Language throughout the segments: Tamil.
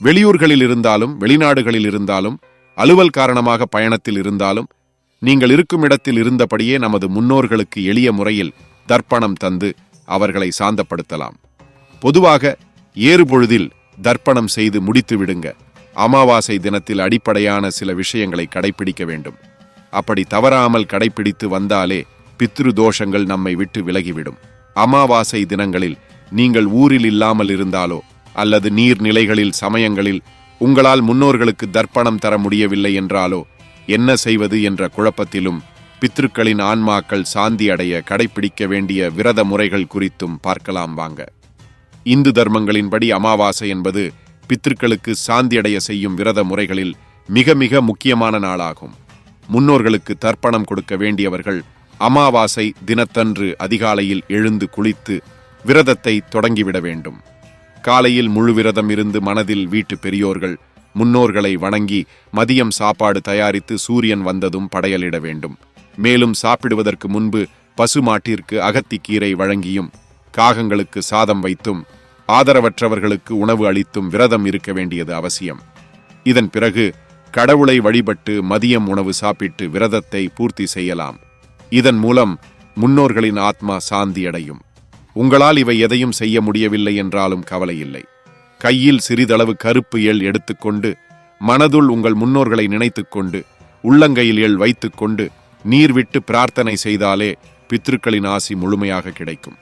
வெளியூர்களில் இருந்தாலும் வெளிநாடுகளில் இருந்தாலும் அலுவல் காரணமாக பயணத்தில் இருந்தாலும் நீங்கள் இருக்கும் இடத்தில் இருந்தபடியே நமது முன்னோர்களுக்கு எளிய முறையில் தர்ப்பணம் தந்து அவர்களை சாந்தப்படுத்தலாம். பொதுவாக ஏறுபொழுதில் தர்ப்பணம் செய்து முடித்து விடுங்க. அமாவாசை தினத்தில் அடிப்படையான சில விஷயங்களை கடைபிடிக்க வேண்டும். அப்படி தவறாமல் கடைபிடித்து வந்தாலே பித்ரு தோஷங்கள் நம்மை விட்டு விலகிவிடும். அமாவாசை தினங்களில் நீங்கள் ஊரில் இல்லாமல் இருந்தாலோ அல்லது நீர்நிலைகளில் சமயங்களில் உங்களால் முன்னோர்களுக்கு தர்ப்பணம் தர முடியவில்லை என்றாலோ என்ன செய்வது என்ற குழப்பத்திலும் பித்ருக்களின் ஆன்மாக்கள் சாந்தி அடைய கடைபிடிக்க வேண்டிய விரத முறைகள் குறித்தும் பார்க்கலாம் வாங்க. இந்து தர்மங்களின்படி அமாவாசை என்பது பித்ருக்களுக்கு சாந்தியடைய செய்யும் விரத முறைகளில் மிக மிக முக்கியமான நாளாகும். முன்னோர்களுக்கு தர்ப்பணம் கொடுக்க வேண்டியவர்கள் அமாவாசை தினத்தன்று அதிகாலையில் எழுந்து குளித்து விரதத்தை தொடங்கிவிட வேண்டும். காலையில் முழு விரதம் இருந்து மனதில் வீட்டு பெரியோர்கள் முன்னோர்களை வணங்கி மதியம் சாப்பாடு தயாரித்து சூரியன் வந்ததும் படையலிட வேண்டும். மேலும் சாப்பிடுவதற்கு முன்பு பசுமாட்டிற்கு அகத்திக்கீரை வழங்கியும் காகங்களுக்கு சாதம் வைத்தும் ஆதரவற்றவர்களுக்கு உணவு அளித்தும் விரதம் இருக்க வேண்டியது அவசியம். இதன் பிறகு கடவுளை வழிபட்டு மதியம் உணவு சாப்பிட்டு விரதத்தை பூர்த்தி செய்யலாம். இதன் மூலம் முன்னோர்களின் ஆத்மா சாந்தி அடையும் உங்களால் இவை எதையும் செய்ய முடியவில்லை என்றாலும் கவலை இல்லை. கையில் சிறிதளவு கருப்பு எள் எடுத்துக்கொண்டு மனதுள் உங்கள் முன்னோர்களை நினைத்துக்கொண்டு உள்ளங்கையில் எள் வைத்துக்கொண்டு நீர் விட்டு பிரார்த்தனை செய்தாலே பித்ருக்களின் ஆசி முழுமையாக கிடைக்கும்.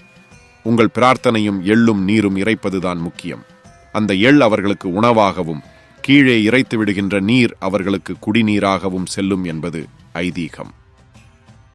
உங்கள் பிரார்த்தனையும் எள்ளும் நீரும் இறைப்பதுதான் முக்கியம். அந்த எள் அவர்களுக்கு உணவாகவும் கீழே இறைத்து விடுகின்ற நீர் அவர்களுக்கு குடிநீராகவும் செல்லும் என்பது ஐதீகம்.